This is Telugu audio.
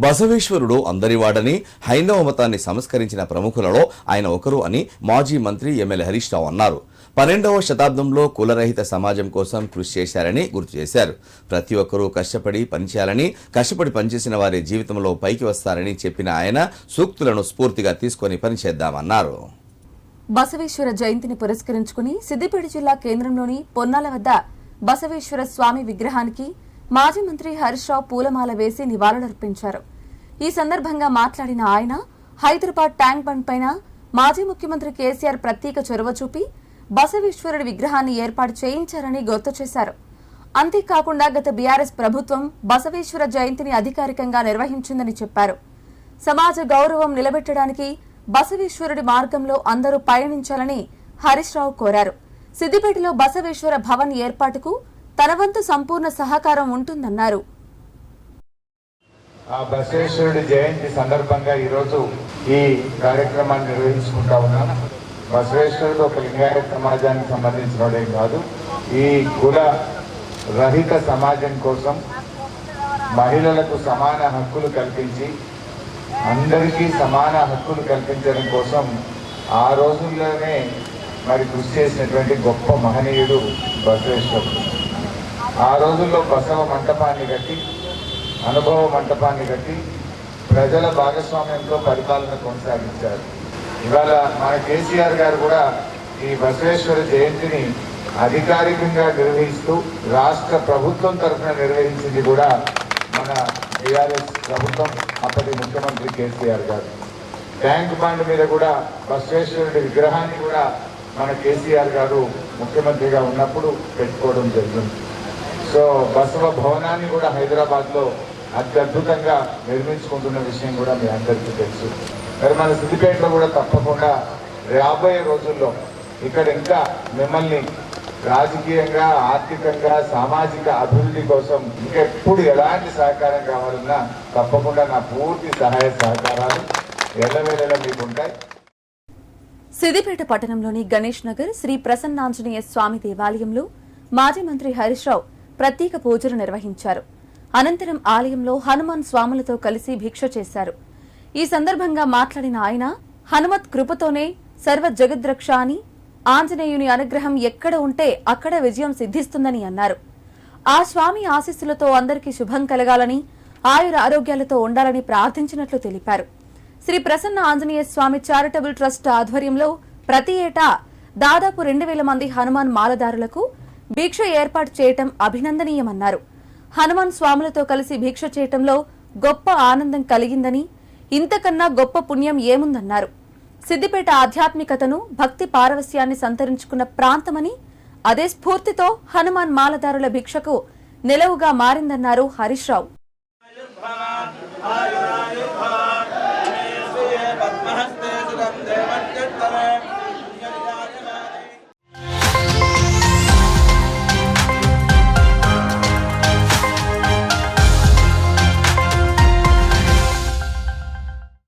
బసవేశ్వరుడు అందరివాడని హైందవ మతాన్ని సంస్కరించిన ప్రముఖులలో ఆయన ఒకరు అని మాజీ మంత్రి ఎమ్మెల్యే హరీష్ రావు అన్నారు. పన్నెండవ శతాబ్దంలో కులరహిత సమాజం కోసం కృషి చేశారని గుర్తు చేశారు. ప్రతి ఒక్కరూ కష్టపడి పనిచేయాలని కష్టపడి పనిచేసిన వారి జీవితంలో పైకి వస్తారని చెప్పిన ఆయన సూక్తులను స్ఫూర్తిగా తీసుకొని పనిచేద్దామన్నారు. బసవేశ్వర జయంతిని పురస్కరించుకుని సిద్దిపేట జిల్లా కేంద్రంలోని పొన్నాల వద్ద బసవేశ్వర స్వామి విగ్రహానికి మాజీ మంత్రి హరీష్ రావు పూలమాల వేసి నివాళులర్పించారు. ఈ సందర్భంగా మాట్లాడిన ఆయన హైదరాబాద్ ట్యాంక్ బండ్ పైన మాజీ ముఖ్యమంత్రి కేసీఆర్ ప్రత్యేక చొరవ చూపి బసవేశ్వరుడి విగ్రహాన్ని ఏర్పాటు చేయించారని గుర్తు చేశారు. అంతేకాకుండా గత బీఆర్ఎస్ ప్రభుత్వం బసవేశ్వర జయంతిని అధికారికంగా నిర్వహించిందని చెప్పారు. సమాజ గౌరవం నిలబెట్టడానికి బసవేశ్వరుడి మార్గంలో అందరూ పయనించాలని హరీష్ రావు కోరారు. సిద్దిపేటలో బసవేశ్వర భవన్ ఏర్పాటుకు తన వంతు సంపూర్ణ సహకారం ఉంటుందన్నారు. ఆ బసవేశ్వరుడి జయంతి సందర్భంగా ఈరోజు ఈ కార్యక్రమాన్ని నిర్వహించుకుంటా ఉన్నాం. బసవేశ్వరుడు ఒక లింగాయత సమాజానికి సంబంధించినోడే కాదు. ఈ కుల రహిత సమాజం కోసం మహిళలకు సమాన హక్కులు కల్పించి అందరికీ సమాన హక్కులు కల్పించడం కోసం ఆ రోజుల్లోనే మరి కృషి చేసినటువంటి గొప్ప మహనీయుడు బసవేశ్వరుడు. ఆ రోజుల్లో బసవ మంటపాన్ని కట్టి అనుభవ మంటపాన్ని కట్టి ప్రజల భాగస్వామ్యంతో పరిపాలన కొనసాగించారు. ఇవాళ మన కేసీఆర్ గారు కూడా ఈ బసవేశ్వర జయంతిని అధికారికంగా నిర్వహిస్తూ రాష్ట్ర ప్రభుత్వం తరఫున నిర్వహించింది కూడా మన టీఆర్ఎస్ ప్రభుత్వం అప్పటి ముఖ్యమంత్రి కేసీఆర్ గారు. ట్యాంక్ బండ్ మీద కూడా బసవేశ్వరుడి విగ్రహాన్ని కూడా మన కేసీఆర్ గారు ముఖ్యమంత్రిగా ఉన్నప్పుడు పెట్టుకోవడం జరిగింది. సో బసవ భవనాన్ని కూడా హైదరాబాద్లో అత్యద్భుతంగా నిర్మించుకుంటున్న విషయం కూడా మీ అందరికీ తెలుసు. మరి మన సిద్దిపేటలో కూడా తప్పకుండా రాబోయే రోజుల్లో ఇక్కడ ఇంకా మిమ్మల్ని రాజకీయంగా ఆర్థికంగా సామాజిక అభివృద్ధి కోసం ఇంకెప్పుడు ఎలాంటి సహకారం కావాలన్నా తప్పకుండా నా పూర్తి సహాయ సహకారాలు ఎల్లవేళలా మీకు ఉంటాయి. సిద్దిపేట పట్టణంలోని గణేష్ నగర్ శ్రీ ప్రసన్నాంజనేయ స్వామి దేవాలయంలో మాజీ మంత్రి హరీష్ రావు ప్రత్యేక పూజలు నిర్వహించారు. అనంతరం ఆలయంలో హనుమాన్ స్వాములతో కలిసి భిక్ష చేశారు. ఈ సందర్భంగా మాట్లాడిన ఆయన హనుమత్ కృపతోనే సర్వ జగద్రక్ష అని ఆంజనేయుని అనుగ్రహం ఎక్కడ ఉంటే అక్కడ విజయం సిద్ధిస్తుందని అన్నారు. ఆ స్వామి ఆశీస్సులతో అందరికీ శుభం కలగాలని ఆయుర ఆరోగ్యాలతో ఉండాలని ప్రార్థించినట్లు తెలిపారు. శ్రీ ప్రసన్న ఆంజనేయ స్వామి చారిటబుల్ ట్రస్ట్ ఆధ్వర్యంలో ప్రతి ఏటా దాదాపు రెండు వేల మంది హనుమాన్ మాలదారులకు భిక్ష ఏర్పాటు చేయటం అభినందనీయమన్నారు. హనుమాన్ స్వాములతో కలిసి భిక్ష చేయటంలో గొప్ప ఆనందం కలిగిందని ఇంతకన్నా గొప్ప పుణ్యం ఏముందన్నారు. సిద్దిపేట ఆధ్యాత్మికతను భక్తి పారవస్యాన్ని సంతరించుకున్న ప్రాంతమని అదే స్ఫూర్తితో హనుమాన్ మాలదారుల భిక్షకు నిలవుగా మారిందన్నారు హరీష్ రావు.